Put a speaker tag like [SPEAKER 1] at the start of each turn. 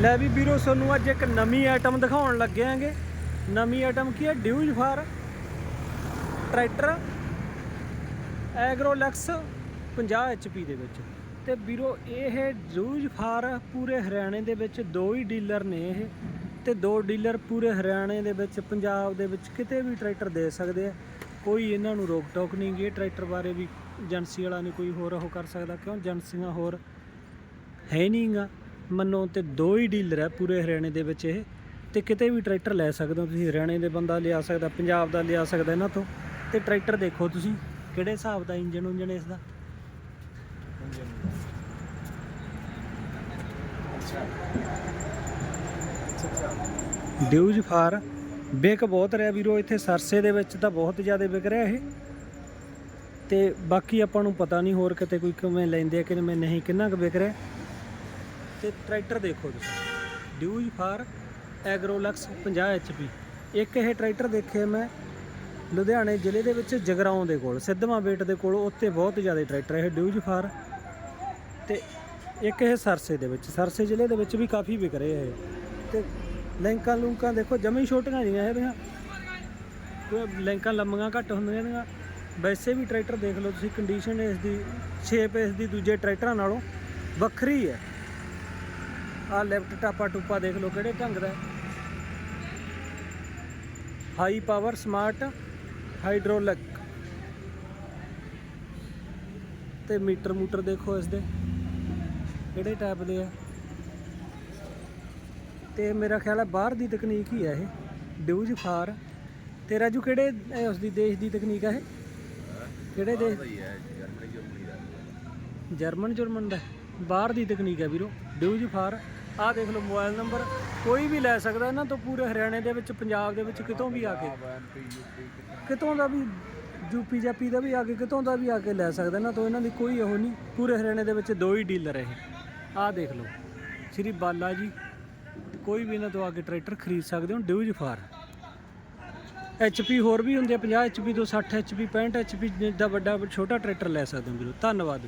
[SPEAKER 1] ਲੈ ਵੀ ਵੀਰੋ, ਤੁਹਾਨੂੰ ਅੱਜ ਇੱਕ ਨਵੀਂ ਆਈਟਮ ਦਿਖਾਉਣ ਲੱਗੇ ਆਂਗੇ। ਨਵੀਂ ਆਈਟਮ ਕੀ ਹੈ? Deutz Fahr tractor Agrolux 50 HP ਦੇ ਵਿੱਚ। ਤੇ ਵੀਰੋ, ਇਹ ਡਿਊਜ ਫਾਰ ਪੂਰੇ ਹਰਿਆਣੇ ਦੇ ਵਿੱਚ ਦੋ ਹੀ ਡੀਲਰ ਨੇ ਇਹ। ਤੇ ਦੋ ਡੀਲਰ ਪੂਰੇ ਹਰਿਆਣੇ ਦੇ ਵਿੱਚ, ਪੰਜਾਬ ਦੇ ਵਿੱਚ ਕਿਤੇ ਵੀ ਟਰੈਕਟਰ ਦੇ ਸਕਦੇ ਆ। ਕੋਈ ਇਹਨਾਂ ਨੂੰ ਰੋਕ ਟੋਕ ਨਹੀਂ ਗੀ ਟਰੈਕਟਰ ਬਾਰੇ ਵੀ ਏਜੰਸੀ ਵਾਲਾ ਨਹੀਂ ਕੋਈ ਹੋਰ ਉਹ ਕਰ ਸਕਦਾ, ਕਿਉਂ? ਏਜੰਸੀਆਂ ਹੋਰ ਹੈ ਨਹੀਂਗਾ ਮੰਨੋ ਤੇ ਦੋ ਹੀ ਡੀਲਰ ਹੈ ਪੂਰੇ ਹਰਿਆਣੇ ਦੇ ਵਿੱਚ ਇਹ। ਤੇ ਕਿਤੇ ਵੀ ਟਰੈਕਟਰ ਲੈ ਸਕਦੇ ਹੋ ਤੁਸੀਂ, ਹਰਿਆਣੇ ਦੇ ਬੰਦਾ ਲਿਆ ਸਕਦਾ, ਪੰਜਾਬ ਦਾ ਲਿਆ ਸਕਦਾ ਇਹਨਾਂ ਤੋਂ। ਤੇ ਟਰੈਕਟਰ ਦੇਖੋ ਤੁਸੀਂ, ਕਿਹੜੇ ਹਿਸਾਬ ਦਾ ਇੰਜਨ ਉਂਜਨ ਇਸ ਦਾ? ਡਿਊਜ ਫਾਰ, ਵਿਕ ਬਹੁਤ ਰਿਹਾ ਵੀਰੋ, ਇੱਥੇ ਸਰਸੇ ਦੇ ਵਿੱਚ ਤਾਂ ਬਹੁਤ ਜ਼ਿਆਦਾ ਵਿਕ ਰਿਹਾ ਇਹ। ਤੇ ਬਾਕੀ ਆਪਾਂ ਨੂੰ ਪਤਾ ਨਹੀਂ ਹੋਰ ਕਿਤੇ ਕੋਈ ਕਿਵੇਂ ਲੈਂਦੇ ਆ, ਕਿਵੇਂ ਨਹੀਂ, ਕਿੰਨਾ ਕੁ ਵਿਕ ਰਿਹਾ। ਤੇ ਟਰੈਕਟਰ ਦੇਖੋ ਤੁਸੀਂ। ਡਿਊਜ ਫਾਰ ਐਗਰੋਲੈਕਸ 50 HP ਇੱਕ ਇਹ ਟਰੈਕਟਰ ਦੇਖੇ ਮੈਂ ਲੁਧਿਆਣੇ ਜ਼ਿਲ੍ਹੇ ਦੇ ਵਿੱਚ ਜਗਰਾਉਂ ਦੇ ਕੋਲ, ਸਿੱਧਵਾਂ ਬੇਟ ਦੇ ਕੋਲ, ਉੱਥੇ ਬਹੁਤ ਜ਼ਿਆਦਾ ਟਰੈਕਟਰ ਇਹ ਡਿਊਜ ਫਾਰ ਤੇ ਇੱਕ ਇਹ ਸਰਸੇ ਦੇ ਵਿੱਚ, ਸਰਸੇ ਜ਼ਿਲ੍ਹੇ ਦੇ ਵਿੱਚ ਵੀ ਕਾਫੀ ਵਿਕ ਰਹੇ ਇਹ। ਤੇ ਲੈਂਕਾਂ ਲੂੰਕਾਂ ਦੇਖੋ ਜਮੀ ਛੋਟੀਆਂ ਜੀਆਂ ਇਹਦੀਆਂ। ਲੈਂਕਾਂ ਲੰਮੀਆਂ ਘੱਟ ਹੁੰਦੀਆਂ ਨੇ। ਵੈਸੇ ਵੀ ਟਰੈਕਟਰ ਦੇਖ ਲਓ ਤੁਸੀਂ ਕੰਡੀਸ਼ਨ ਇਸ ਦੀ ਸ਼ੇਪ ਇਸ ਦੀ, ਦੂਜੇ ਟਰੈਕਟਰਾਂ ਨਾਲੋਂ ਵੱਖਰੀ ਹੈ। ਆ ਲੈਫਟ ਟਾਪਾ ਟੂਪਾ ਦੇਖ ਲਓ ਕਿਹੜੇ ਢੰਗ ਦਾ ਹਾਈ ਪਾਵਰ ਸਮਾਰਟ ਹਾਈਡ੍ਰੋਲਿਕ ਤੇ ਮੀਟਰ ਮੂਟਰ ਦੇਖੋ ਇਸ ਦੇ ਕਿਹੜੇ ਟਾਈਪ ਦੇ ਆ। ਤੇ ਮੇਰਾ ਖਿਆਲ ਹੈ ਬਾਹਰ ਦੀ ਤਕਨੀਕ ਹੀ ਹੈ ਇਹ। ਡਿਊਜ ਫਾਰ ਤੇ ਰਾਜੂ ਕਿਹੜੇ ਉਸ ਦੀ ਦੇਸ਼ ਦੀ ਤਕਨੀਕ ਹੈ ਇਹ? ਕਿਹੜੇ ਦੇਸ਼? ਜਰਮਨ ਜਰਮਨ ਦਾ। ਬਾਹਰ ਦੀ ਤਕਨੀਕ ਹੈ ਵੀਰੋ। ਡਿਊਜ ਫਾਰ ਆਹ ਦੇਖ ਲਓ ਮੋਬਾਈਲ ਨੰਬਰ, ਕੋਈ ਵੀ ਲੈ ਸਕਦਾ ਇਹਨਾਂ ਤੋਂ ਪੂਰੇ ਹਰਿਆਣੇ ਦੇ ਵਿੱਚ, ਪੰਜਾਬ ਦੇ ਵਿੱਚ ਕਿਤੋਂ ਵੀ ਆ ਕੇ। ਕਿਤੋਂ ਦਾ ਵੀ ਯੂਪੀ ਜਾਪੀ ਦਾ ਵੀ ਆ ਕੇ, ਕਿਤੋਂ ਦਾ ਵੀ ਆ ਕੇ ਲੈ ਸਕਦਾ ਇਹਨਾਂ ਤੋਂ, ਇਹਨਾਂ ਦੀ ਕੋਈ ਉਹ ਨਹੀਂ, ਪੂਰੇ ਹਰਿਆਣੇ ਦੇ ਵਿੱਚ ਦੋ ਹੀ ਡੀਲਰ ਹੈ ਇਹ। ਆਹ ਦੇਖ ਲਓ, ਸ਼੍ਰੀ ਬਾਲਾ ਜੀ, ਕੋਈ ਵੀ ਇਹਨਾਂ ਤੋਂ ਆ ਕੇ ਟਰੈਕਟਰ ਖਰੀਦ ਸਕਦੇ ਹੋ ਡਿਊਜ ਫਾਰ। HP ਹੋਰ ਵੀ ਹੁੰਦੇ ਆ 50 HP ਤੋਂ 60 HP 65 HP ਦਾ ਵੱਡਾ ਛੋਟਾ ਟਰੈਕਟਰ ਲੈ ਸਕਦੇ ਹੋ ਵੀਰੋ ਧੰਨਵਾਦ।